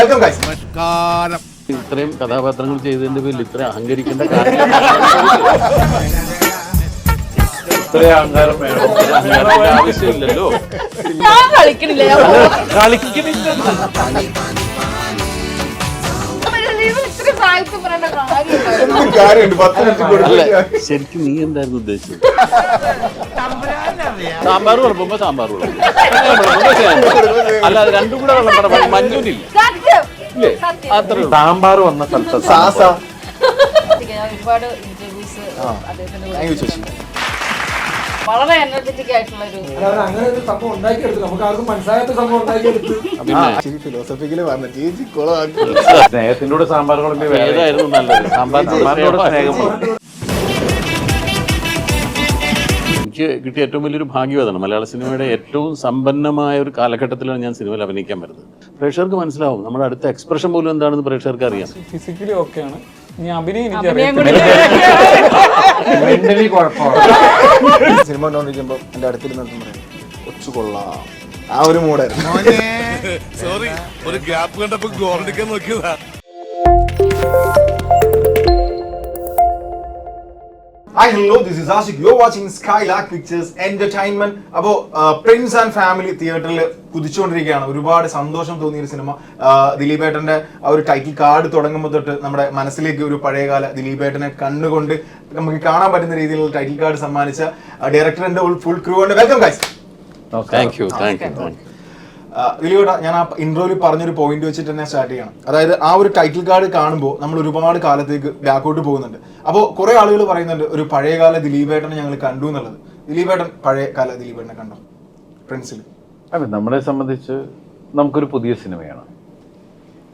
നമസ്കാരം. ഇത്രയും കഥാപാത്രങ്ങൾ ചെയ്തതിന്റെ പേരിൽ ഇത്ര അഹങ്കരിക്കേണ്ട കാര്യം ഇത്ര അഹങ്കാരം വേണം. ഇത്ര അഹങ്കാരത്തിന്റെ ആവശ്യമില്ലല്ലോ. ഞാൻ കളിക്കണില്ല ഞാൻ ശരിക്കും നീ എന്തായിരുന്നു ഉദ്ദേശിച്ചത്? സാമ്പാർ കുഴപ്പമ്പോ സാമ്പാർ കുഴപ്പം അല്ല അത് രണ്ടും കൂടെ വെള്ളം മഞ്ഞൂരില്ല സാമ്പാർ വന്ന സ്ഥലത്ത് സാസ ഒരുപാട് ഇന്റർവ്യൂസ് അദ്ദേഹത്തിന്റെ വളരെ എനർജറ്റിക് ആയിട്ടുള്ള ഒരു അല്ലാതെ അങ്ങനെ ഒരു സംഭവം ഉണ്ടാക്കിയെടുത്തു. നമുക്ക് ആർക്കും മനസ്സിലാകാത്ത സംഭവം ഉണ്ടാക്കിയെടുത്ത്. ഫിലോസഫിക്കൽ പറഞ്ഞു ചേച്ചി കൂടെ സാമ്പാർ കുളമ്പി വേറെ സാമ്പാർ സാമ്പാറിനോട് സ്നേഹം. എനിക്ക് കിട്ടിയ ഏറ്റവും വലിയൊരു ഭാഗ്യം അതാണ് മലയാള സിനിമയുടെ ഏറ്റവും സമ്പന്നമായ ഒരു കാലഘട്ടത്തിലാണ് ഞാൻ സിനിമയിൽ അഭിനയിക്കാൻ വരുന്നത്. പ്രേക്ഷകർക്ക് മനസ്സിലാവും. നമ്മുടെ അടുത്ത എക്സ്പ്രഷൻ പോലും എന്താണെന്ന് പ്രേക്ഷകർക്ക് അറിയാം. ഫിസിക്കലി ഓക്കെയാണ്. ഇനി അഭിനയം സിനിമ കണ്ടോണ്ടിരിക്കുമ്പോ എന്റെ അടുത്തിരുന്ന് പറയും കൊച്ചു കൊള്ളാം ആ ഒരു മൂടായിരുന്നു സോറി ഒരു ഗ്യാപ്പ് കണ്ടപ്പോ ഗോൾഡിക്കാൻ നോക്കിയതാ. Hi hello this is Ashik you watching skylark pictures entertainment അപ്പോ പ്രിൻസ് ആൻഡ് ഫാമിലി തിയേറ്ററിൽ കുതിച്ചുകൊണ്ടിരിക്കുകയാണ്. ഒരുപാട് സന്തോഷം തോന്നിയ ഒരു സിനിമ. ദിലീപേട്ടന്റെ ആ ഒരു ടൈറ്റിൽ കാർഡ് തുടങ്ങുമ്പോൾ തൊട്ട് നമ്മുടെ മനസ്സിലേക്ക് ഒരു പഴയകാല ദിലീപേട്ടനെ കണ്ണുകൊണ്ട് നമുക്ക് കാണാൻ പറ്റുന്ന രീതിയിലുള്ള ടൈറ്റിൽ കാർഡ് സമ്മാനിച്ച ഡയറക്ടറിന്റെ ഫുൾ ക്രൂ ഉണ്ട്. Welcome guys thank you thank you you ഞാൻ ആ ഇൻട്രോയിൽ പറഞ്ഞൊരു പോയിന്റ് വെച്ചിട്ട് തന്നെ സ്റ്റാർട്ട് ചെയ്യണം. അതായത് ആ ഒരു ടൈറ്റിൽ കാർഡ് കാണുമ്പോൾ നമ്മൾ ഒരുപാട് കാലത്തേക്ക് ബാക്കോട്ട് പോകുന്നുണ്ട്. അപ്പോൾ കുറെ ആളുകൾ പറയുന്നുണ്ട് ഒരു പഴയകാല ദിലീപേട്ടനെ ഞങ്ങൾ കണ്ടു എന്നുള്ളത്. ദിലീപേട്ടൻ പഴയ കാല ദിലീപേട്ടനെ കണ്ടോ? പ്രിൻസിൽ അതെ നമ്മളെ സംബന്ധിച്ച് നമുക്കൊരു പുതിയ സിനിമയാണ്.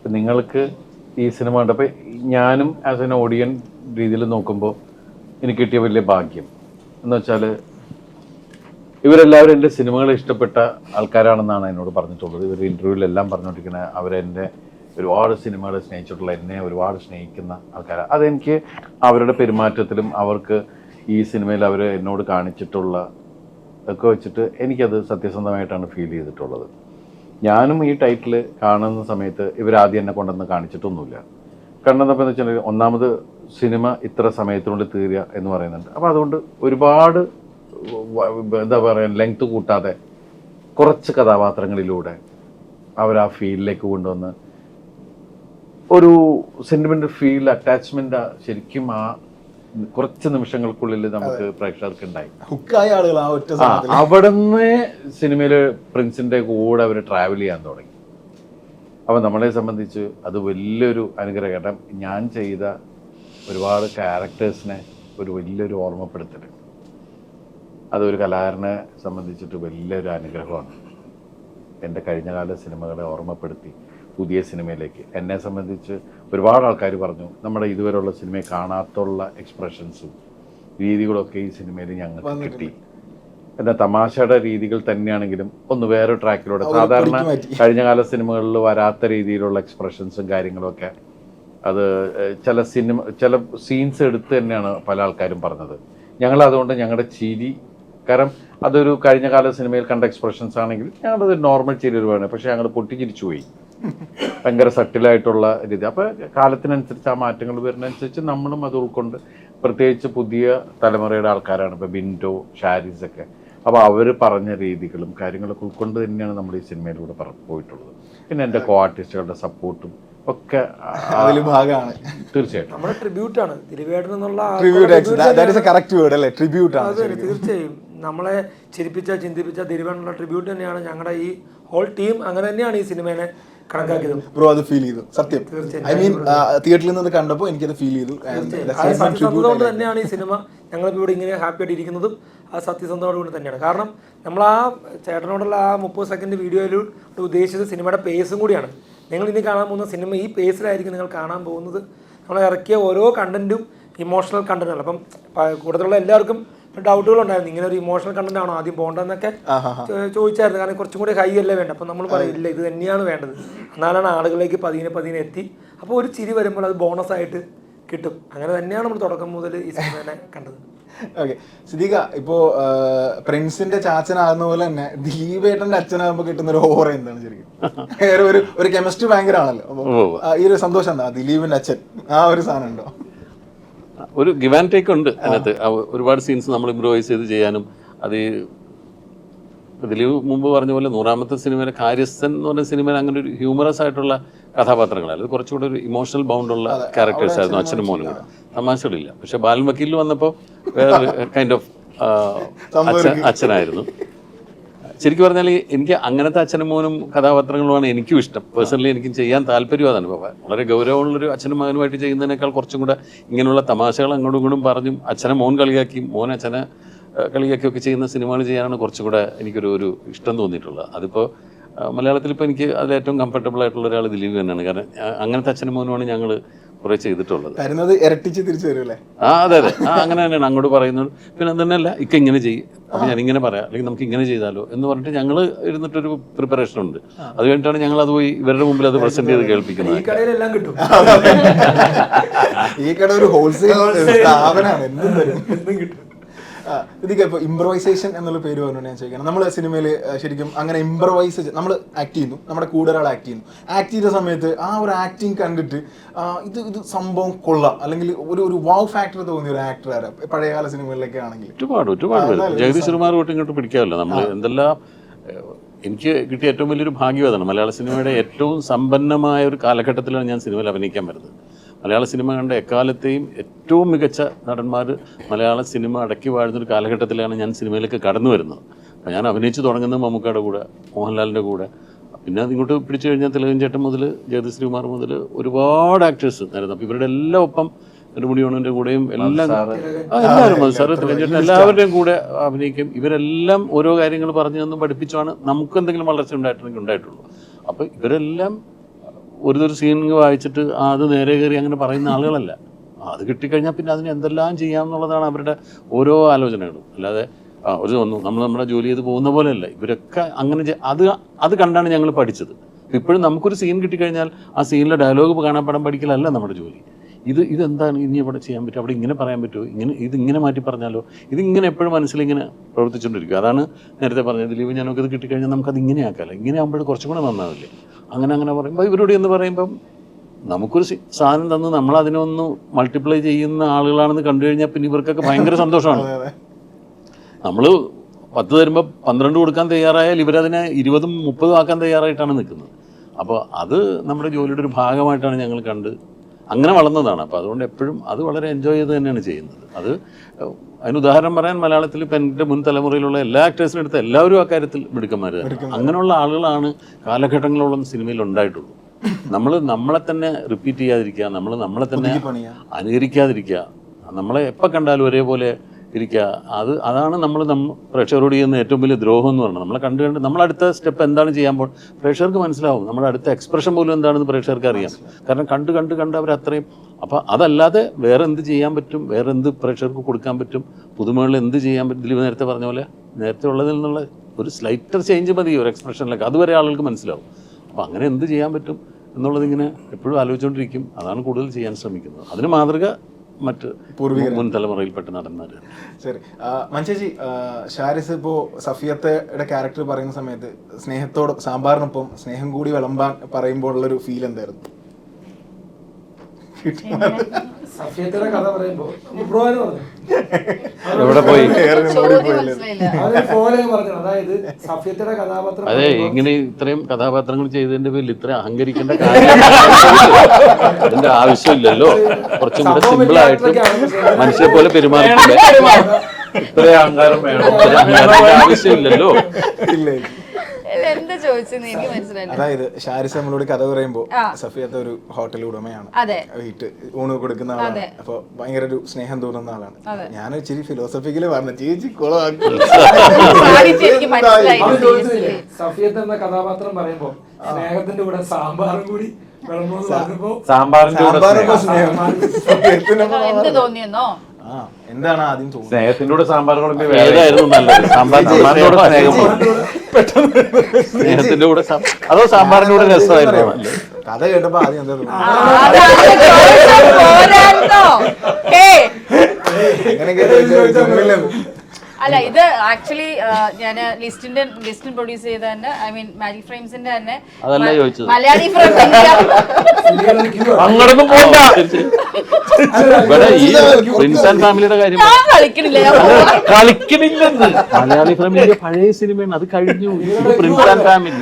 നിങ്ങൾക്ക് ഈ സിനിമ കണ്ടപ്പോൾ ഞാനും ആസ് എൻ ഓഡിയൻ രീതിയിൽ നോക്കുമ്പോൾ എനിക്ക് കിട്ടിയ വലിയ ഭാഗ്യം. എന്ന് വെച്ചാൽ ഇവരെല്ലാവരും എന്റെ സിനിമകൾ ഇഷ്ടപ്പെട്ട ആൾക്കാരാണെന്നാണ് എന്നോട് പറഞ്ഞിട്ടുള്ളത്. ഇവർ ഇന്റർവ്യൂവിലെല്ലാം പറഞ്ഞുകൊണ്ടിരിക്കുന്ന അവരെന്റെ ഒരുപാട് സിനിമകളെ സ്നേഹിച്ചിട്ടുള്ള എന്നെ ഒരുപാട് സ്നേഹിക്കുന്ന ആൾക്കാരാണ്. അതെനിക്ക് അവരുടെ പെരുമാറ്റത്തിലും അവർക്ക് ഈ സിനിമയിൽ അവർ എന്നോട് കാണിച്ചിട്ടുള്ള ഒക്കെ വെച്ചിട്ട് എനിക്കത് സത്യസന്ധമായിട്ടാണ് ഫീൽ ചെയ്തിട്ടുള്ളത്. ഞാനും ഈ ടൈറ്റിൽ കാണുന്ന സമയത്ത് ഇവരാദ്യം എന്നെ കൊണ്ടുവന്ന് കാണിച്ചിട്ടൊന്നുമില്ല. കണ്ടെന്നപ്പോൾ എന്ന് വെച്ചിട്ടുണ്ടെങ്കിൽ ഒന്നാമത് സിനിമ ഇത്ര സമയത്തിനുള്ളിൽ തീരുക എന്ന് പറയുന്നുണ്ട്. അപ്പോൾ അതുകൊണ്ട് ഒരുപാട് എന്താ പറയുക ലെങ്ത് കൂട്ടാതെ കുറച്ച് കഥാപാത്രങ്ങളിലൂടെ അവർ ആ ഫീലിലേക്ക് കൊണ്ടുവന്ന് ഒരു സെന്റിമെന്റ് ഫീൽ അറ്റാച്ച്മെന്റ് ശരിക്കും ആ കുറച്ച് നിമിഷങ്ങൾക്കുള്ളിൽ നമുക്ക് പ്രേക്ഷകർക്ക് ഉണ്ടായി. അവിടുന്ന് സിനിമയിൽ പ്രിൻസിന്റെ കൂടെ അവർ ട്രാവൽ ചെയ്യാൻ തുടങ്ങി. അപ്പൊ നമ്മളെ സംബന്ധിച്ച് അത് വലിയൊരു അനുഗ്രഹം. ഞാൻ ചെയ്ത ഒരുപാട് ക്യാരക്ടേഴ്സിനെ ഒരു വലിയൊരു ഓർമ്മപ്പെടുത്തൽ അതൊരു കലാകാരനെ സംബന്ധിച്ചിട്ട് വലിയൊരു അനുഗ്രഹമാണ്. എന്റെ കഴിഞ്ഞകാല സിനിമകളെ ഓർമ്മപ്പെടുത്തി പുതിയ സിനിമയിലേക്ക്. എന്നെ സംബന്ധിച്ച് ഒരുപാട് ആൾക്കാർ പറഞ്ഞു നമ്മുടെ ഇതുവരെയുള്ള സിനിമയെ കാണാത്തുള്ള എക്സ്പ്രഷൻസും രീതികളൊക്കെ ഈ സിനിമയിൽ ഞങ്ങൾക്ക് കിട്ടി. എന്താ തമാശയുടെ രീതികൾ തന്നെയാണെങ്കിലും ഒന്ന് വേറെ ട്രാക്കിലൂടെ സാധാരണ കഴിഞ്ഞകാല സിനിമകളിൽ വരാത്ത രീതിയിലുള്ള എക്സ്പ്രഷൻസും കാര്യങ്ങളൊക്കെ അത് ചില സിനിമ ചില സീൻസ് എടുത്ത് തന്നെയാണ് പല ആൾക്കാരും പറഞ്ഞത്. ഞങ്ങൾ അതുകൊണ്ട് ഞങ്ങളുടെ ചിരി കാരണം അതൊരു കഴിഞ്ഞ കാല സിനിമയിൽ കണ്ട എക്സ്പ്രഷൻസ് ആണെങ്കിൽ ഞങ്ങളത് നോർമൽ ഒരുപാട് പക്ഷെ ഞങ്ങൾ പൊട്ടിച്ചിരിച്ചു പോയി. ഭയങ്കര സട്ടിലായിട്ടുള്ള രീതി. അപ്പോൾ കാലത്തിനനുസരിച്ച് ആ മാറ്റങ്ങൾ വരുന്നതനുസരിച്ച് നമ്മളും അത് ഉൾക്കൊണ്ട് പ്രത്യേകിച്ച് പുതിയ തലമുറയുടെ ആൾക്കാരാണ്. ഇപ്പോൾ ബിൻഡോ ഷാരിസ് ഒക്കെ അപ്പോൾ അവർ പറഞ്ഞ രീതികളും കാര്യങ്ങളൊക്കെ ഉൾക്കൊണ്ട് തന്നെയാണ് നമ്മൾ ഈ സിനിമയിലൂടെ പറ- പോയിട്ടുള്ളത്. പിന്നെ എന്റെ കോ ആർട്ടിസ്റ്റുകളുടെ സപ്പോർട്ടും ഒക്കെ ഭാഗമാണ് തീർച്ചയായിട്ടും. നമ്മുടെ ട്രിബ്യൂട്ട് ആണ്. ദിലീപേട്ടൻ എന്നുള്ള tribute that is a correct word അല്ലേ? ട്രിബ്യൂട്ട് ആണ് അതെ തീർച്ചയായും. നമ്മളെ ചിരിപ്പിച്ച ചിന്തിപ്പിച്ച തിരുവനുള്ള ട്രിബ്യൂട്ട് തന്നെയാണ് ഞങ്ങളുടെ ഈ ഹോൾ ടീം അങ്ങനെ തന്നെയാണ് ഈ സിനിമേനെ കണക്കാക്കിയത്. ബ്രോ അത് ഫീൽ ചെയ്തു. സത്യം. ഐ മീൻ തിയേറ്ററിൽ നിന്ന് കണ്ടപ്പോൾ എനിക്കത് ഫീൽ ചെയ്തു. സത്യസന്ധത കൊണ്ട് തന്നെയാണ് ഈ സിനിമ ഞങ്ങളിപ്പോൾ ഇവിടെ ഇങ്ങനെ ഹാപ്പി ആയിട്ട് ഇരിക്കുന്നതും ആ സത്യസന്ധതയോട് കൂടി തന്നെയാണ്. കാരണം നമ്മൾ ആ ചേട്ടനോടുള്ള ആ മുപ്പത് സെക്കൻഡ് വീഡിയോയിൽ ഉദ്ദേശിച്ചത് സിനിമയുടെ പേസും കൂടിയാണ്. നിങ്ങൾ ഇനി കാണാൻ പോകുന്ന സിനിമ ഈ പേസിലായിരിക്കും നിങ്ങൾ കാണാൻ പോകുന്നത്. നമ്മൾ ഇറക്കിയ ഓരോ കണ്ടന്റും ഇമോഷണൽ കണ്ടന്റാണ് അപ്പം കൂടുതലുള്ള കൂടുതലുള്ള എല്ലാവർക്കും ഡൗട്ടുകളുണ്ടായിരുന്നു ഇങ്ങനെ ഒരു ഇമോഷണൽ കണ്ടന്റ് ആണോ ആദ്യം പോകേണ്ടതെന്നൊക്കെ ചോദിച്ചായിരുന്നു. കാരണം കുറച്ചും കൂടി ഹൈ അല്ലേ വേണ്ട അപ്പം നമ്മൾ പറയില്ല ഇത് തന്നെയാണ് വേണ്ടത്. എന്നാലാണ് ആളുകളിലേക്ക് പതിനെ പതിനെ എത്തി. അപ്പോൾ ഒരു ചിരി വരുമ്പോൾ അത് ബോണസ് ആയിട്ട് കിട്ടും. അങ്ങനെ തന്നെയാണ് നമ്മൾ തുടക്കം മുതൽ ഈ സിനിമനെ കണ്ടത്. ഓക്കെ സിദ്ദീഖ ഇപ്പോ പ്രിൻസിന്റെ ചാച്ചനാകുന്ന പോലെ തന്നെ ദിലീപേട്ടന്റെ അച്ഛനാകുമ്പോ കിട്ടുന്ന ഒരു ഓറ എന്താണ് ശരിക്കും? വേറെ ഒരു ഒരു കെമിസ്ട്രി ഭയങ്കര ആണല്ലോ ഈ ഒരു സന്തോഷം എന്താ? ദിലീപിന്റെ അച്ഛൻ. ആ ഒരു സാധനം ഉണ്ടോ? ഒരു ഗിവ് ആൻഡ് ടേക്ക് ഉണ്ട് അതിനകത്ത്. ഒരുപാട് സീൻസ് നമ്മൾ ഇമ്പ്രൂവൈസ് ചെയ്ത് ചെയ്യാനും അത് ദിലീപ് മുമ്പ് പറഞ്ഞ പോലെ നൂറാമത്തെ സിനിമയിലെ കാര്യസ്ഥൻ എന്ന് പറഞ്ഞ സിനിമയിൽ അങ്ങനെ ഒരു ഹ്യൂമറസ് ആയിട്ടുള്ള കഥാപാത്രങ്ങളല്ല. അത് കുറച്ചുകൂടെ ഒരു ഇമോഷണൽ ബൗണ്ടുള്ള ക്യാരക്ടേഴ്സ് ആയിരുന്നു അച്ഛനും മോനും കൂടെ. തമാശകളില്ല. പക്ഷെ ബാലൻ വക്കീലിൽ വന്നപ്പോൾ വേറെ കൈൻഡ് ഓഫ് അച്ഛൻ അച്ഛനായിരുന്നു. ശരിക്കും പറഞ്ഞാൽ എനിക്ക് അങ്ങനത്തെ അച്ഛനും മോനും കഥാപാത്രങ്ങളുമാണ് എനിക്കും ഇഷ്ടം. പേഴ്സണലി എനിക്ക് ചെയ്യാൻ താല്പര്യം അതാണ്. ഇപ്പോൾ വളരെ ഗൗരവമുള്ളൊരു അച്ഛനും മകനുമായിട്ട് ചെയ്യുന്നതിനേക്കാൾ കുറച്ചും കൂടെ ഇങ്ങനെയുള്ള തമാശകൾ അങ്ങോട്ടും ഇങ്ങോട്ടും പറഞ്ഞും അച്ഛനെ മോൻ കളിയാക്കിയും മോൻ അച്ഛനെ കളിയാക്കി കളിയാക്കിയൊക്കെ ചെയ്യുന്ന സിനിമകൾ ചെയ്യാനാണ് കുറച്ചും കൂടെ എനിക്കൊരു ഒരു ഇഷ്ടം തോന്നിയിട്ടുള്ളത്. അതിപ്പോൾ മലയാളത്തിൽ ഇപ്പോൾ എനിക്ക് അതിൽ ഏറ്റവും കംഫർട്ടബിൾ ആയിട്ടുള്ള ഒരാൾ ദിലീപ് തന്നെയാണ്. കാരണം അങ്ങനത്തെ അച്ഛനും മോനുമാണ് ഞങ്ങൾ കുറേ ചെയ്തിട്ടുള്ളത്. തരുന്നത് ഇരട്ടിച്ച് തിരിച്ചു വരും ആ അതെ അതെ. ആ അങ്ങനെ തന്നെയാണ്. അങ്ങോട്ട് പറയുന്നത്. പിന്നെ തന്നെയല്ല ഇക്ക ഇങ്ങനെ ചെയ്യും. അപ്പം ഞാൻ ഇങ്ങനെ പറയാം. അല്ലെങ്കിൽ നമുക്ക് ഇങ്ങനെ ചെയ്താലോ എന്ന് പറഞ്ഞിട്ട് ഞങ്ങൾ ഇരുന്നിട്ടൊരു പ്രിപ്പറേഷൻ ഉണ്ട്. അത് കഴിഞ്ഞിട്ടാണ് ഞങ്ങൾ അത് പോയി ഇവരുടെ മുമ്പിൽ അത് പ്രസന്റ് ചെയ്ത് ഈ കേൾപ്പിക്കുന്നത് കടയിലെല്ലാം കിട്ടും. ഈ കട ഒരു ഹോൾസെയിൽ സ്ഥാപനമാണ്. എന്തും തരും. എന്തും കിട്ടും. ഇതിക്ക് ഇപ്പോൾ ഇംപ്രവൈസേഷൻ എന്നുള്ള പേര് പറഞ്ഞുകൊണ്ട് ഞാൻ ചോദിക്കണം. നമ്മൾ സിനിമയിൽ ശരിക്കും അങ്ങനെ ഇംപ്രവൈസ് നമ്മൾ ആക്ട് ചെയ്യുന്നു. നമ്മുടെ കൂടെ ഒരാൾ ആക്ട് ചെയ്യുന്നു. ആക്ട് ചെയ്ത സമയത്ത് ആ ഒരു ആക്ടിങ് കണ്ടിട്ട് ഇത് ഇത് സംഭവം കൊള്ളാം. അല്ലെങ്കിൽ ഒരു ഒരു വാവ് ഫാക്ടർ തോന്നിയ ഒരു ആക്ടർ ആരാ? പഴയകാല സിനിമകളിലൊക്കെ ആണെങ്കിൽ. ഒരുപാട് ഒരുപാട് ജഗദീഷ് കുമാർ ഇങ്ങോട്ട് പിടിക്കാമല്ലോ നമ്മൾ എന്തെല്ലാം എനിക്ക് കിട്ടിയ ഏറ്റവും വലിയൊരു ഭാഗ്യം അതാണ് മലയാള സിനിമയുടെ ഏറ്റവും സമ്പന്നമായ ഒരു കാലഘട്ടത്തിലാണ് ഞാൻ സിനിമയിൽ അഭിനയിക്കാൻ വരുന്നത്. മലയാള സിനിമ കണ്ട എക്കാലത്തെയും ഏറ്റവും മികച്ച നടന്മാർ മലയാള സിനിമ അടക്കി വാഴുന്ന ഒരു കാലഘട്ടത്തിലാണ് ഞാൻ സിനിമയിലേക്ക് കടന്നു വരുന്നത്. അപ്പം ഞാൻ അഭിനയിച്ച് തുടങ്ങുന്നത് മമ്മൂക്കയുടെ കൂടെ മോഹൻലാലിന്റെ കൂടെ. പിന്നെ അതിങ്ങോട്ട് പിടിച്ചു കഴിഞ്ഞാൽ തിലകൻ ചേട്ടൻ മുതൽ ജഗദീഷ് ശ്രീകുമാർ മുതൽ ഒരുപാട് ആക്ടേഴ്സ് നേരുന്നു. അപ്പോൾ ഇവരുടെ എല്ലാം ഒപ്പം നെടുമുടിയോണിന്റെ കൂടെയും എല്ലാം എല്ലാവരും മതി സാറ് ചേട്ടൻ എല്ലാവരുടെയും കൂടെ അഭിനയിക്കും. ഇവരെല്ലാം ഓരോ കാര്യങ്ങൾ പറഞ്ഞു തന്നും പഠിപ്പിച്ചാണ് നമുക്ക് എന്തെങ്കിലും വളർച്ച ഉണ്ടായിട്ടുണ്ടെങ്കിൽ ഉണ്ടായിട്ടുള്ളൂ. അപ്പോൾ ഇവരെല്ലാം ഒരു ഒരു സീൻ വായിച്ചിട്ട് അത് നേരെ കയറി അങ്ങനെ പറയുന്ന ആളുകളല്ല. അത് കിട്ടിക്കഴിഞ്ഞാൽ പിന്നെ അതിന് എന്തെല്ലാം ചെയ്യാമെന്നുള്ളതാണ് അവരുടെ ഓരോ ആലോചനകളും. അല്ലാതെ ഒരു ഒന്നും നമ്മൾ നമ്മുടെ ജോലി ചെയ്ത് പോകുന്ന പോലെയല്ല. ഇവരൊക്കെ അങ്ങനെ അത് അത് കണ്ടാണ് ഞങ്ങൾ പഠിച്ചത്. ഇപ്പോഴും നമുക്കൊരു സീൻ കിട്ടിക്കഴിഞ്ഞാൽ ആ സീനിലെ ഡയലോഗ് കാണാൻ പടം പഠിക്കലല്ല നമ്മുടെ ജോലി. ഇത് ഇതെന്താണ് ഇനി അവിടെ ചെയ്യാൻ പറ്റും അവിടെ ഇങ്ങനെ പറയാൻ പറ്റുമോ? ഇങ്ങനെ ഇതിങ്ങനെ ഇങ്ങനെ മാറ്റി പറഞ്ഞാലോ? ഇതിങ്ങനെ എപ്പോഴും മനസ്സിലിങ്ങനെ പ്രവർത്തിച്ചുകൊണ്ടിരിക്കും. അതാണ് നേരത്തെ പറഞ്ഞത്. ദിലീപ് ഞാനൊക്കെ ഇത് കിട്ടിക്കഴിഞ്ഞാൽ നമുക്കത് ഇങ്ങനെ ആക്കാമല്ലോ ഇങ്ങനെ ആകുമ്പോൾ കുറച്ചും കൂടെ നന്നാവില്ലേ? അങ്ങനെ അങ്ങനെ പറയുമ്പോൾ ഇവരോട് എന്ന് പറയുമ്പം നമുക്കൊരു സാധനം തന്ന് നമ്മൾ അതിനൊന്ന് മൾട്ടിപ്ലൈ ചെയ്യുന്ന ആളുകളാണെന്ന് കണ്ടു കഴിഞ്ഞാൽ പിന്നെ ഇവർക്കൊക്കെ ഭയങ്കര സന്തോഷമാണ്. നമ്മൾ പത്ത് തരുമ്പോൾ പന്ത്രണ്ട് കൊടുക്കാൻ തയ്യാറായാൽ ഇവരതിനെ ഇരുപതും മുപ്പതും ആക്കാൻ തയ്യാറായിട്ടാണ് നിൽക്കുന്നത്. അപ്പോൾ അത് നമ്മുടെ ജോലിയുടെ ഒരു ഭാഗമായിട്ടാണ് ഞങ്ങൾ കണ്ട് അങ്ങനെ വളർന്നതാണ്. അപ്പോൾ അതുകൊണ്ട് എപ്പോഴും അത് വളരെ എൻജോയ് ചെയ്ത് തന്നെയാണ് ചെയ്യുന്നത്. അത് അതിന് ഉദാഹരണം പറയാൻ മലയാളത്തിൽ ഇപ്പം എന്റെ മുൻ തലമുറയിലുള്ള എല്ലാ ആക്ടേഴ്സിനും എടുത്ത എല്ലാവരും ആ കാര്യത്തിൽ മിടുക്കന്മാർ അങ്ങനെയുള്ള ആളുകളാണ് കാലഘട്ടങ്ങളോളം സിനിമയിൽ ഉണ്ടായിട്ടുള്ളൂ. നമ്മൾ നമ്മളെ തന്നെ റിപ്പീറ്റ് ചെയ്യാതിരിക്കുക നമ്മൾ നമ്മളെ തന്നെ. അനുകരിക്കാതിരിക്കുക. നമ്മളെ എപ്പോൾ കണ്ടാലും ഒരേപോലെ ഇരിക്കുക. അത് അതാണ് നമ്മൾ നമ്മ പ്രേക്ഷകരോട് ചെയ്യുന്ന ഏറ്റവും വലിയ ദ്രോഹം എന്ന് പറയുന്നത് നമ്മളെ കണ്ടു കണ്ട് നമ്മൾ അടുത്ത സ്റ്റെപ്പ് എന്താണ് ചെയ്യാൻ പ്രേക്ഷകർക്ക് മനസ്സിലാവും. നമ്മുടെ അടുത്ത എക്സ്പ്രഷൻ പോലും എന്താണെന്ന് പ്രേക്ഷകർക്ക് അറിയാം. കാരണം കണ്ട് കണ്ട് കണ്ട് അവർ അത്രയും അപ്പോൾ അതല്ലാതെ വേറെ എന്ത് ചെയ്യാൻ പറ്റും? വേറെ എന്ത് പ്രേക്ഷകർക്ക് കൊടുക്കാൻ പറ്റും? പുതുമകളിൽ എന്ത് ചെയ്യാൻ പറ്റും? ദിലീപ് നേരത്തെ പറഞ്ഞ പോലെ നേരത്തെ ഉള്ളതിൽ നിന്നുള്ള ഒരു സ്ലൈറ്റർ ചേഞ്ച് മതി ഒരു എക്സ്പ്രഷനിലൊക്കെ അതുവരെ ആളുകൾക്ക് മനസ്സിലാവും. അപ്പോൾ അങ്ങനെ എന്ത് ചെയ്യാൻ പറ്റും എന്നുള്ളതിങ്ങനെ എപ്പോഴും ആലോചിച്ചുകൊണ്ടിരിക്കും അതാണ് കൂടുതൽ ചെയ്യാൻ ശ്രമിക്കുന്നത്. അതിന് മാതൃക മറ്റ് മുൻ തലമുറയിൽപ്പെട്ട നടന്മാർ ശരി. മഞ്ചേജി ഷാരിസ് ഇപ്പോൾ സഫിയത്തയുടെ ക്യാരക്ടർ പറയുന്ന സമയത്ത് സ്നേഹത്തോട് സാമ്പാറിനൊപ്പം സ്നേഹം കൂടി വിളമ്പാൻ പറയുമ്പോഴുള്ളൊരു ഫീൽ എന്തായിരുന്നു? സഫിയത്തിന്റെ കഥ പറയുമ്പോ ബ്രോ എന്ന് പറഞ്ഞു? എവിടെ പോയി? അതായത് സഫിയത്തിന്റെ കഥാപാത്രം അതെ ഇങ്ങനെ ഇത്രയും കഥാപാത്രങ്ങൾ ചെയ്തതിന്റെ പേരിൽ ഇത്ര അഹങ്കരിക്കേണ്ട കാര്യം അതിന്റെ ആവശ്യമില്ലല്ലോ. കുറച്ചും കൂടെ സിമ്പിൾ ആയിട്ട് മനുഷ്യരെ പോലെ പെരുമാറിക്കൂടെ? ഇത്രയും അഹങ്കാരം വേണം. ആവശ്യമില്ലല്ലോ. ഇല്ലേ. ചോദിച്ചെന്ന് എനിക്ക് മനസ്സിലായില്ല. അതായത് ഷാരിസ് നമ്മളോട് കഥ പറയുമ്പോ സഫിയത്തെ ഒരു ഹോട്ടൽ ഉടമയാണ്. അതെ. വീട്ട് ഊണ് കൊടുക്കുന്ന ആളാണ്. അപ്പൊ ഭയങ്കര ഒരു സ്നേഹം തോന്നുന്ന ആളാണ്. ഞാൻ ഇച്ചിരി ഫിലോസഫിക്കൽ പറഞ്ഞു ചേച്ചി കുളമാക്കി എനിക്ക് മനസ്സിലായി. സഫിയത്ത് എന്ന കഥാപാത്രം പറയുമ്പോ സ്നേഹത്തിന്റെ കൂടെ സാമ്പാറും കൂടി സാമ്പാറിന്റെ സ്നേഹം. എന്ത് തോന്നിയെന്നോ? എന്താണ് ആദ്യം തോന്നുന്നത്? സ്നേഹത്തിന്റെ കൂടെ സാമ്പാർ കുഴമ്പ് വേറെ. ഏതായിരുന്നു നല്ലത്? സാമ്പാർ സാമ്പാറിന്റെ കൂടെ സ്നേഹത്തിന്റെ കൂടെ സാ- അതോ സാമ്പാറിന്റെ കൂടെ രസമായിരുന്നു? കഥ കേട്ടപ്പോ ആദ്യം എന്താ തോന്നുന്നത്? അതാണ് ചോദിച്ചത്. പോരായിരുന്നോ? ഏയ്, അങ്ങനെയൊക്കെ ചോദിച്ചാൽ സിനിമയിലും അല്ല ഇത് ആക്ച്വലി ഞാൻ ലിസ്റ്റിന്റെ ലിസ്റ്റിൽ പ്രൊഡ്യൂസ് ചെയ്ത തന്നെ ഐ മീൻ മാജിക് ഫ്രെയിംസിന്റെ തന്നെ അതല്ല മ- ചോദിച്ചത്. മലയാളി ഫ്രെയിംസ് അങ്ങോട്ടൊന്നും പോണ്ട. ഇവിടെ ഈ പ്രിൻസ് ആൻഡ് ഫാമിലിയുടെ കാര്യം ഞാൻ കളിക്കണില്ല ഞാൻ പോവാ. കളിക്കണില്ലെന്ന് മലയാളി ഫാമിലിയുടെ പഴയ സിനിമയാണ്. അത് കഴിഞ്ഞു. ഇത് prince and family.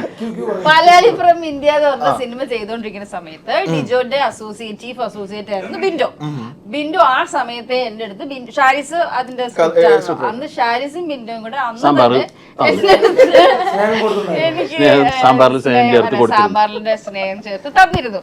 Malayali from India എന്ന് പറഞ്ഞ സിനിമ ചെയ്തുകൊണ്ടിരിക്കുന്ന സമയത്ത് ഡിജോന്റെ അസോസിയേറ്റ് ചീഫ് അസോസിയേറ്റ് ആയിരുന്നു ബിൻഡോ ബിൻഡോ ആ സമയത്തെ എന്റെ അടുത്ത് ഷാരിസ് അതിന്റെ script ഏ, ആയിരുന്നു. script. അന്ന് ഷാരിസും ബിൻഡോയും കൂടെ അന്ന് സാമ്പാറ് തന്നെ ആ. എന്റെ അടുത്ത് എനിക്ക് സ്നേഹം, സാമ്പാറിൽ സ്നേഹം ചേർത്ത് അതെ, കൊടുത്തിരുന്നു. സാമ്പാറിന്റെ സ്നേഹം ചേർത്ത് തന്നിരുന്നു.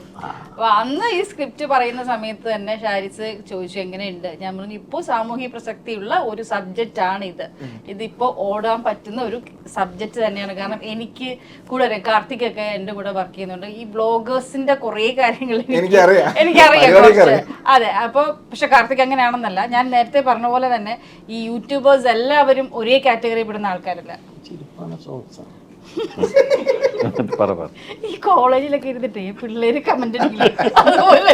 അപ്പൊ അന്ന് ഈ സ്ക്രിപ്റ്റ് പറയുന്ന സമയത്ത് തന്നെ ഷാരിസ് ചോദിച്ചു എങ്ങനെയുണ്ട്? ഞാൻ പറഞ്ഞു ഇപ്പോൾ സാമൂഹ്യ പ്രസക്തിയുള്ള ഒരു സബ്ജക്റ്റ് ആണ് ഇത്. ഇതിപ്പോ ഓടാൻ പറ്റുന്ന ഒരു സബ്ജക്റ്റ് തന്നെയാണ്. കാരണം എനിക്ക് കൂടെ അറിയാം കാർത്തിക് ഒക്കെ എന്റെ കൂടെ വർക്ക് ചെയ്യുന്നുണ്ട്. ഈ ബ്ലോഗേഴ്സിന്റെ കുറെ കാര്യങ്ങൾ എനിക്ക് എനിക്കറിയാം. കുറച്ച്. അതെ അപ്പൊ പക്ഷെ കാർത്തിക് അങ്ങനെയാണെന്നല്ല. ഞാൻ നേരത്തെ പറഞ്ഞ പോലെ തന്നെ ഈ യൂട്യൂബേഴ്സ് എല്ലാവരും ഒരേ കാറ്റഗറി പെടുന്ന ആൾക്കാരല്ല? പറ പറ. ഈ കോളേജിലൊക്കെ ഇരുന്നിട്ട് പിള്ളേര് കമന്റ് അതുപോലെ.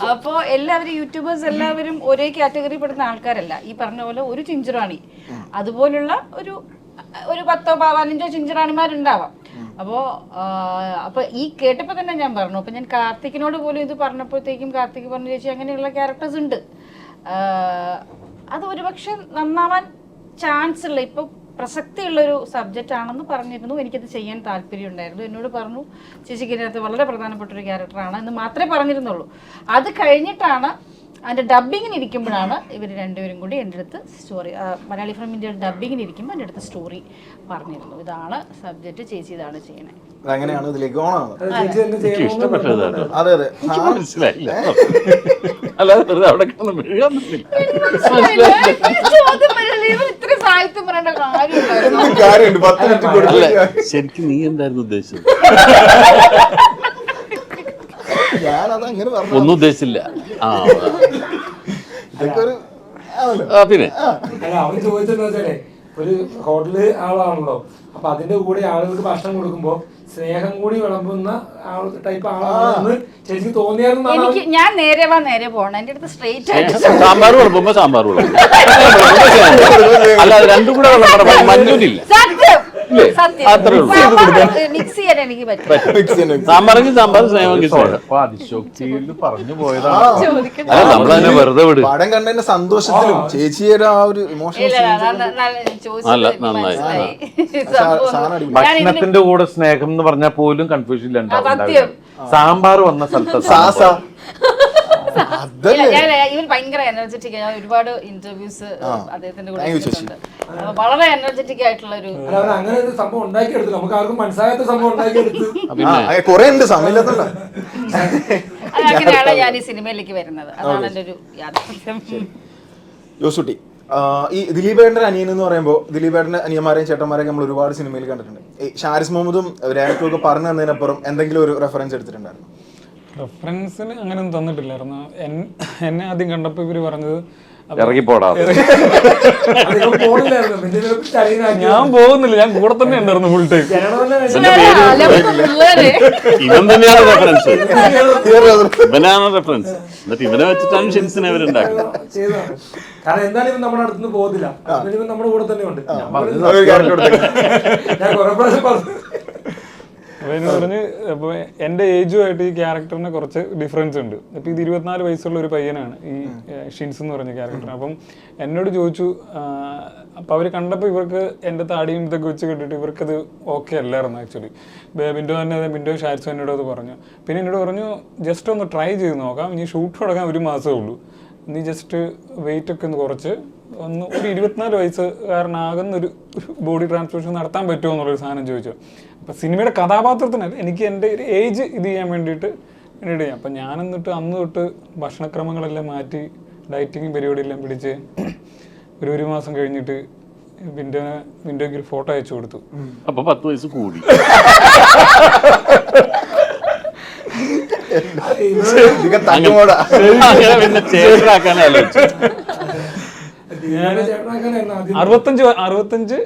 അപ്പോ എല്ലാവരും യൂട്യൂബേഴ്സ് എല്ലാവരും ഒരേ കാറ്റഗറി പെടുന്ന ആൾക്കാരല്ല. ഈ പറഞ്ഞ പോലെ ഒരു ചിഞ്ചുറാണി. അതുപോലുള്ള ഒരു ഒരു പത്തോ പതിനഞ്ചോ ചിഞ്ചുറാണിമാരുണ്ടാവാം. അപ്പോ അപ്പൊ ഈ കേട്ടപ്പോ തന്നെ ഞാൻ പറഞ്ഞു. അപ്പൊ ഞാൻ കാർത്തികിനോട് പോലും ഇത് പറഞ്ഞപ്പോഴത്തേക്കും കാർത്തിക് പറഞ്ഞു ചേച്ചി അങ്ങനെയുള്ള ക്യാരക്ടേഴ്സ് ഉണ്ട്. അത് ഒരുപക്ഷെ നന്നാവാൻ ചാൻസ് ഉള്ള ഇപ്പൊ പ്രസക്തിയുള്ളൊരു സബ്ജക്റ്റ് ആണെന്ന് പറഞ്ഞിരുന്നു. എനിക്കത് ചെയ്യാൻ താല്പര്യം ഉണ്ടായിരുന്നു എന്നോട് പറഞ്ഞു ചേച്ചിക്ക് ഇതിനകത്ത് വളരെ പ്രധാനപ്പെട്ട ഒരു ക്യാരക്ടറാണ് എന്ന് മാത്രമേ പറഞ്ഞിരുന്നുള്ളൂ. അത് കഴിഞ്ഞിട്ടാണ് അതിന്റെ ഡബ്ബിങ്ങിന് ഇരിക്കുമ്പോഴാണ് ഇവർ രണ്ടുപേരും കൂടി എന്റെ അടുത്ത് സ്റ്റോറി മലയാളി ഫ്രം ഇന്ത്യയുടെ ഡബിങ്ങിന് ഇരിക്കുമ്പോൾ എന്റെ അടുത്ത് സ്റ്റോറി പറഞ്ഞിരുന്നു. ഇതാണ് സബ്ജക്റ്റ് ചേച്ചി ഇതാണ് ചെയ്യണേ. അങ്ങനെയാണ് ഇതിലേക്ക് ഓണാവുന്നത്? അത് അതെ. അല്ലാതെ അവിടെ പറയേണ്ട ശരിക്കും നീ എന്തായിരുന്നു ഉദ്ദേശിച്ചത്? ഞാനത് അങ്ങനെ പറഞ്ഞു ഒന്നും ഉദ്ദേശിച്ചില്ല. ആ ഇതൊക്കെ ഒരു ആ, പിന്നെ? അവൻ ചോദിച്ചെന്ന് വെച്ചാലേ ഒരു ഹോട്ടൽ ആളാണല്ലോ. അപ്പൊ അതിന്റെ കൂടെ ആളുകൾക്ക് ഭക്ഷണം കൊടുക്കുമ്പോ സ്നേഹം കൂടി വിളമ്പുന്ന ആൾ ടൈപ്പ് ആളാണെന്ന് ചേച്ചിക്ക് തോന്നിയായിരുന്നു? എനിക്ക് ഞാൻ നേരെ വാ നേരെ പോണം. എന്റെ അടുത്ത് സ്ട്രെയിറ്റ് ആയിട്ട് സാമ്പാർ വിളമ്പുമ്പോ സാമ്പാർ വിളമ്പും അല്ല രണ്ടും കൂടെ വിളമ്പണം മഞ്ഞൂരില്ല സത്യം. സാമ്പാറെങ്കിൽ സാമ്പാർ പറഞ്ഞു പോയതാണ്. ചോദിക്കും അല്ല നമ്മളതിനെ വെറുതെ വിട്. പടം കണ്ടതിന്റെ സന്തോഷത്തിലും ചേച്ചിയുടെ ആ ഒരു ഇമോഷണൽ നന്നായി. ഭക്ഷണത്തിന്റെ കൂടെ സ്നേഹം എന്ന് പറഞ്ഞാൽ പോലും കൺഫ്യൂഷൻ ഇല്ല സാമ്പാർ വന്ന സ്ഥലത്ത് അതല്ലേ? ഞാൻ ഇവൻ ഭയങ്കര എനർജറ്റിക് ഞാൻ ഒരുപാട് ഇന്റർവ്യൂസ് അദ്ദേഹത്തിന്റെ കൂടെ Thank you, ചെയ്തിട്ടുണ്ട്. അപ്പൊ വളരെ എനർജറ്റിക് ആയിട്ടുള്ള ഒരു അല്ല അങ്ങനെ ഒരു സംഭവം ഉണ്ടാക്കിയെടുത്തു നമുക്ക് ആർക്കും മനസ്സിലാകാത്ത സംഭവം ഉണ്ടാക്കിയെടുത്തു. പിന്നെ കൊറേ ഉണ്ട് സമയമില്ലാത്തണ്ട അത് അങ്ങനെയാണ് ഞാൻ ഈ സിനിമയിലേക്ക് വരുന്നത്. അതാണ് എന്റെ ഒരു യാഥാർത്ഥ്യം. ജോസുട്ടി ആ, ഈ ദിലീപേട്ടന്റെ അനിയൻ എന്ന് പറയുമ്പോൾ ദിലീപേട്ടന്റെ അനിയന്മാരെയും ചേട്ടന്മാരെയും നമ്മൾ ഒരുപാട് സിനിമയിൽ കണ്ടിട്ടുണ്ട്. ഈ ഷാരിസ് മുഹമ്മദും രേഖക്കും ഒക്കെ പറഞ്ഞു തന്നതിനപ്പുറം എന്തെങ്കിലും ഒരു റെഫറൻസ് എടുത്തിട്ടുണ്ടായിരുന്നു. റെഫറൻസിന് അങ്ങനെയൊന്നും തന്നിട്ടില്ലായിരുന്നു. എൻ- എന്നെ ആദ്യം കണ്ടപ്പോൾ ഇവർ പറഞ്ഞത് ഇറങ്ങിപ്പോടാ. ഞാൻ പോകുന്നില്ല. ഞാൻ കൂടെ തന്നെ ഉണ്ടായിരുന്നു ഫുൾ ടൈം. ഇവൻ തന്നെയാണ് റെഫറൻസ് ഇവനാണ് റെഫറൻസ് എന്നിട്ട് ഇവനെ വെച്ചിട്ടാണ് ഷിൻസിനെ അവരുണ്ടാക്കുന്നത് കാരണം എന്തായാലും നമ്മുടെ അടുത്തുനിന്ന് പോകുന്നില്ല നമ്മുടെ കൂടെ തന്നെ ഉണ്ട്. ഞാൻ കുറെ പ്രാവശ്യം പറഞ്ഞു. പറഞ്ഞ് അപ്പൊ എന്റെ ഏജുമായിട്ട് ഈ ക്യാരക്ടറിന് കുറച്ച് ഡിഫറൻസ് ഉണ്ട്. അപ്പൊ ഇത് ഇരുപത്തിനാല് വയസ്സുള്ള ഒരു പയ്യനാണ് ഈ ഷിൻസ് എന്ന് പറഞ്ഞ ക്യാരക്ടർ അപ്പം എന്നോട് ചോദിച്ചു അപ്പൊ അവർ കണ്ടപ്പോൾ ഇവർക്ക് എന്റെ താടിയും ഇതൊക്കെ വെച്ച് കണ്ടിട്ട് ഇവർക്കത് ഓക്കെ അല്ലായിരുന്നു ആക്ച്വലി ബിൻഡോ തന്നെ ബിൻഡോ ഷാരിസോ എന്നോട് അത് പറഞ്ഞു. പിന്നെ എന്നോട് പറഞ്ഞു ജസ്റ്റ് ഒന്ന് ട്രൈ ചെയ്ത് നോക്കാം. ഇനി ഷൂട്ട് തുടങ്ങാൻ ഒരു മാസമേ ഉള്ളൂ. നീ ജസ്റ്റ് വെയിറ്റ് ഒക്കെ ഒന്ന് കുറച്ച് ഒന്ന് ഒരു ഇരുപത്തിനാല് വയസ്സുകാരനാകുന്ന ഒരു ബോഡി ട്രാൻസ്ഫോർമേഷൻ നടത്താൻ പറ്റുമോ? എന്നുള്ളൊരു സാധനം ചോദിച്ചു. അപ്പം സിനിമയുടെ കഥാപാത്രത്തിന് എനിക്ക് എന്റെ ഒരു ഏജ് ഇത് ചെയ്യാൻ വേണ്ടിയിട്ട് വേണ്ടിയിട്ട് ചെയ്യാം. അപ്പം ഞാൻ എന്നിട്ട് അന്ന് തൊട്ട് ഭക്ഷണക്രമങ്ങളെല്ലാം മാറ്റി ഡയറ്റിങ് പരിപാടിയെല്ലാം പിടിച്ച് ഒരു ഒരു മാസം കഴിഞ്ഞിട്ട് വിൻഡോ വിൻഡോയ്ക്ക് ഒരു ഫോട്ടോ അയച്ചു കൊടുത്തു. അപ്പൊ പത്ത് വയസ്സ് കൂടി. അറുപത്തഞ്ച് അറുപത്തഞ്ച്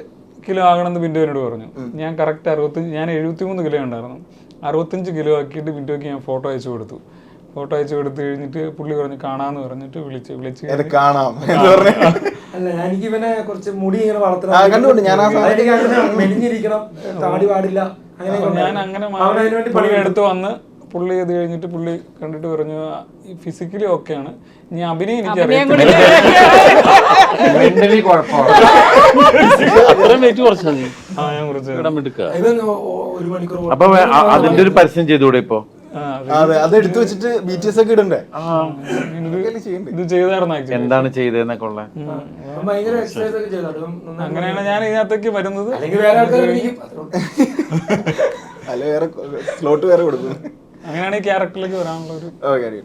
കിലോ ആകണമെന്ന് എന്നോട് പറഞ്ഞു. ഞാൻ കറക്റ്റ് അറുപത്തഞ്ച് ഞാൻ എഴുപത്തിമൂന്ന് കിലോ ഉണ്ടായിരുന്നു. അറുപത്തഞ്ച് കിലോ ആക്കിയിട്ട് ബിൻഡോക്ക് ഞാൻ ഫോട്ടോ അയച്ചു കൊടുത്തു. ഫോട്ടോ അയച്ചു കൊടുത്തു കഴിഞ്ഞിട്ട് പുള്ളി പറഞ്ഞു കാണാന്ന് പറഞ്ഞിട്ട് വിളിച്ച് വിളിച്ച് കാണാം എന്ന് പറഞ്ഞു. അല്ല എനിക്ക് ഇവനെ കുറച്ച് മുടി ഇങ്ങനെ വളർത്തണം. ആ, ഞാൻ ആ സമയത്ത് അങ്ങനെ മെലിഞ്ഞിരിക്കണം താടി പാടില്ല ഞാൻ അങ്ങനെ അടുത്ത് വന്ന് പുള്ളി അത് കഴിഞ്ഞിട്ട് പുള്ളി കണ്ടിട്ട് പറഞ്ഞു ഫിസിക്കലി ഓക്കെയാണ് നീ അഭിനയം എനിക്ക് അപ്പൊ അതിന്റെ ഒരു പരസ്യം ചെയ്തുകൂടെ ഇപ്പൊ? അത് എടുത്തു വെച്ചിട്ട് ബി ടി എസ് ഒക്കെ ഇടണ്ടേ? ഇത് ഇത് ചെയ്തായിരുന്നു എന്താണ് ചെയ്തതെന്നൊക്കെ ഉള്ള? അങ്ങനെയാണ് ഞാൻ ഇതിനകത്തേക്ക് വരുന്നത്. അല്ലെങ്കിൽ വേറെ സ്ലോട്ട് വേറെ കൊടുക്കുന്നു അങ്ങനെയാണ് ക്യാരക്ടറിലേക്ക് വരാനുള്ള ഒരു ഓക്കെ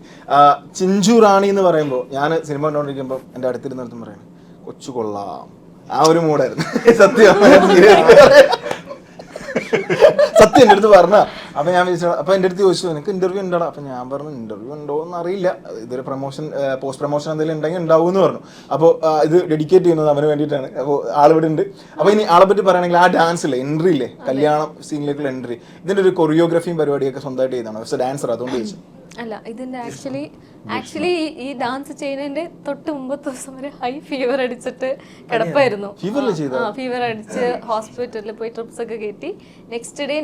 ചിഞ്ചു റാണി എന്ന് പറയുമ്പോൾ ഞാൻ സിനിമ കണ്ടോണ്ടിരിക്കുമ്പോ എന്റെ അടുത്തിരുന്നിടത്തും പറയാണ് കൊച്ചു കൊള്ളാം. ആ ഒരു മൂഡായിരുന്നു സത്യം. സത്യം എന്റെ അടുത്ത് പറഞ്ഞ. അപ്പൊ ഞാൻ വിളിച്ചു അപ്പൊ എന്റെ അടുത്ത് ചോദിച്ചു നിനക്ക് ഇന്റർവ്യൂ ഉണ്ടോ അപ്പൊ ഞാൻ പറഞ്ഞു ഇന്റർവ്യൂ ഉണ്ടോ എന്ന് അറിയില്ല. ഇതൊരു പ്രൊമോഷൻ പോസ്റ്റ് പ്രൊമോഷൻ എന്തെങ്കിലും ഉണ്ടെങ്കിൽ ഉണ്ടാവും എന്ന് പറഞ്ഞു. അപ്പോൾ ഇത് ഡെഡിക്കേറ്റ് ചെയ്യുന്നത് അവന് വേണ്ടിയിട്ടാണ്. അപ്പോൾ ആളിവിടെ ഉണ്ട്. അപ്പോൾ ഇനി ആളെ പറ്റി പറയുകയാണെങ്കിൽ ആ ഡാൻസ് ഇല്ലേ എൻട്രി ഇല്ലേ കല്യാണം സീനിലേക്കുള്ള എൻട്രി ഇതിന്റെ ഒരു കൊറിയോഗ്രഫിയും പരിപാടിയൊക്കെ സ്വന്തമായിട്ട് ചെയ്താണ് ഡാൻസർ അതുകൊണ്ട് ചോദിച്ചു. അല്ല ഇതിന്റെ ആക്ച്വലി ആക്ച്വലി ഈ ഡാൻസ് ചെയ്യുന്നതിന്റെ തൊട്ട് മുമ്പത്തെ ദിവസം വരെ ഹൈ ഫീവർ അടിച്ചിട്ട് കിടപ്പായിരുന്നു. ആ ഫീവർ അടിച്ച് ഹോസ്പിറ്റലിൽ പോയി ട്രിപ്സ് ഒക്കെ കയറ്റി നെക്സ്റ്റ് ഡേ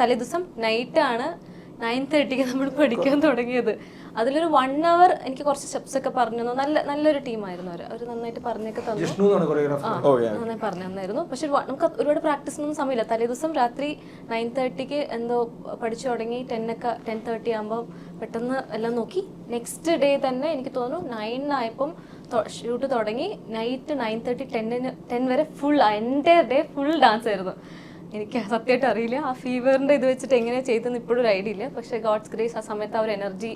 തലേ ദിവസം നൈറ്റ് ആണ് നയൻ തേർട്ടിക്ക് നമ്മൾ പഠിക്കാൻ തുടങ്ങിയത്. അതിലൊരു വൺ അവർ എനിക്ക് കുറച്ച് സ്റ്റെപ്സ് ഒക്കെ പറഞ്ഞു തന്നു. നല്ല നല്ലൊരു ടീമായിരുന്നു അവർ അവർ നന്നായിട്ട് പറഞ്ഞൊക്കെ തന്നു. നന്നായി പറഞ്ഞു തന്നായിരുന്നു പക്ഷെ നമുക്ക് ഒരുപാട് പ്രാക്ടീസ് ഒന്നും സമയമില്ല. തലേ ദിവസം രാത്രി നയൻ തേർട്ടിക്ക് എന്തോ പഠിച്ചു തുടങ്ങി ടെൻ ഒക്കെ ടെൻ തേർട്ടി ആകുമ്പോൾ പെട്ടെന്ന് എല്ലാം നോക്കി. നെക്സ്റ്റ് ഡേ തന്നെ എനിക്ക് തോന്നുന്നു നയനായപ്പം ഷൂട്ട് തുടങ്ങി. നൈറ്റ് നയൻ തേർട്ടി ടെന്നിന് ടെൻ വരെ ഫുൾ എന്റെ ഡേ ഫുൾ ഡാൻസ് ആയിരുന്നു. എനിക്ക് സത്യമായിട്ട് അറിയില്ല. ആ ഫീവറിന്റെ ഇത് വെച്ചിട്ട് എങ്ങനെയാണ് ചെയ്തതെന്ന് ഇപ്പോഴും ഒരു ഐഡിയ ഇല്ല. പക്ഷേ ഗോഡ്സ് ഗ്രേസ് ആ സമയത്ത് ആ ഒരു എനർജി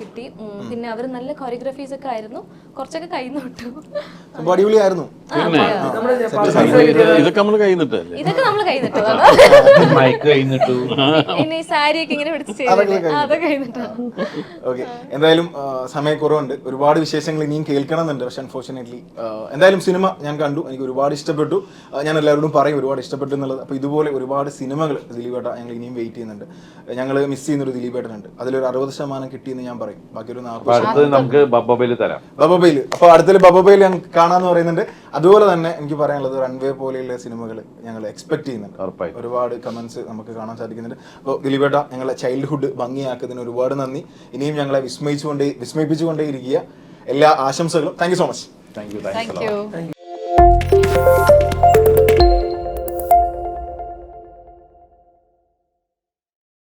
കിട്ടി. പിന്നെ അവർ നല്ല കൊറിയോഗ്രഫീസ് ഒക്കെ ആയിരുന്നു. കുറച്ചൊക്കെ കൈ നോട്ടു അടിപൊളിയായിരുന്നു. ഇതൊക്കെ നമ്മൾ കൈ ഇതൊക്കെ നമ്മൾ കൈ നിട്ടു പിന്നെ ഈ സാരിയൊക്കെ ഇങ്ങനെ പിടിച്ച് അതൊക്കെ കൈ നിട്ടു ഓക്കെ എന്തായാലും സമയക്കുറവുണ്ട്. ഒരുപാട് വിശേഷങ്ങൾ ഇനിയും കേൾക്കണമെന്നുണ്ട് പക്ഷെ അൺഫോർച്ചുനേറ്റ്ലി എന്തായാലും സിനിമ ഞാൻ കണ്ടു. എനിക്ക് ഒരുപാട് ഇഷ്ടപ്പെട്ടു. ഞാൻ എല്ലാവരോടും പറയും ഒരുപാട് ഇഷ്ടപ്പെട്ടു എന്നുള്ളത്. അപ്പോൾ ഇതുപോലെ ഒരുപാട് സിനിമകൾ ദിലീപേട്ട ഞങ്ങൾ ഇനിയും വെയിറ്റ് ചെയ്യുന്നുണ്ട്. ഞങ്ങൾ മിസ് ചെയ്യുന്നൊരു ദിലീപേട്ടനുണ്ട്. അതിലൊരു അറുപത് ശതമാനം കിട്ടിയെന്ന് ഞാൻ പറയും. ബാക്കി ഒരു നാൽപ്പത് നമുക്ക് ബബ്ബബയിൽ തരാം. ബബബയിൽ അപ്പോൾ അടുത്തൊരു ബബബയിൽ ഞങ്ങൾ കാണാന്ന് പറയുന്നുണ്ട്. അതുപോലെ തന്നെ എനിക്ക് പറയാനുള്ളത് റൺവേ പോലെയുള്ള സിനിമകൾ ഞങ്ങൾ എക്സ്പെക്ട് ചെയ്യുന്നുണ്ട്. ഒരുപാട് കമന്റ്സ് നമുക്ക് കാണാൻ സാധിക്കുന്നുണ്ട്. അപ്പോൾ ദിലീപേട്ട ഞങ്ങളെ ചൈൽഡ്ഹുഡ് ഭംഗിയാക്കുന്നതിന് ഒരുപാട് നന്ദി. ഇനിയും ഞങ്ങളെ വിസ്മയിച്ചുകൊണ്ടേ വിസ്മയിപ്പിച്ചുകൊണ്ടേ ഇരിക്കുക എല്ലാ ആശംസകളും. Thank you so much thank you thank you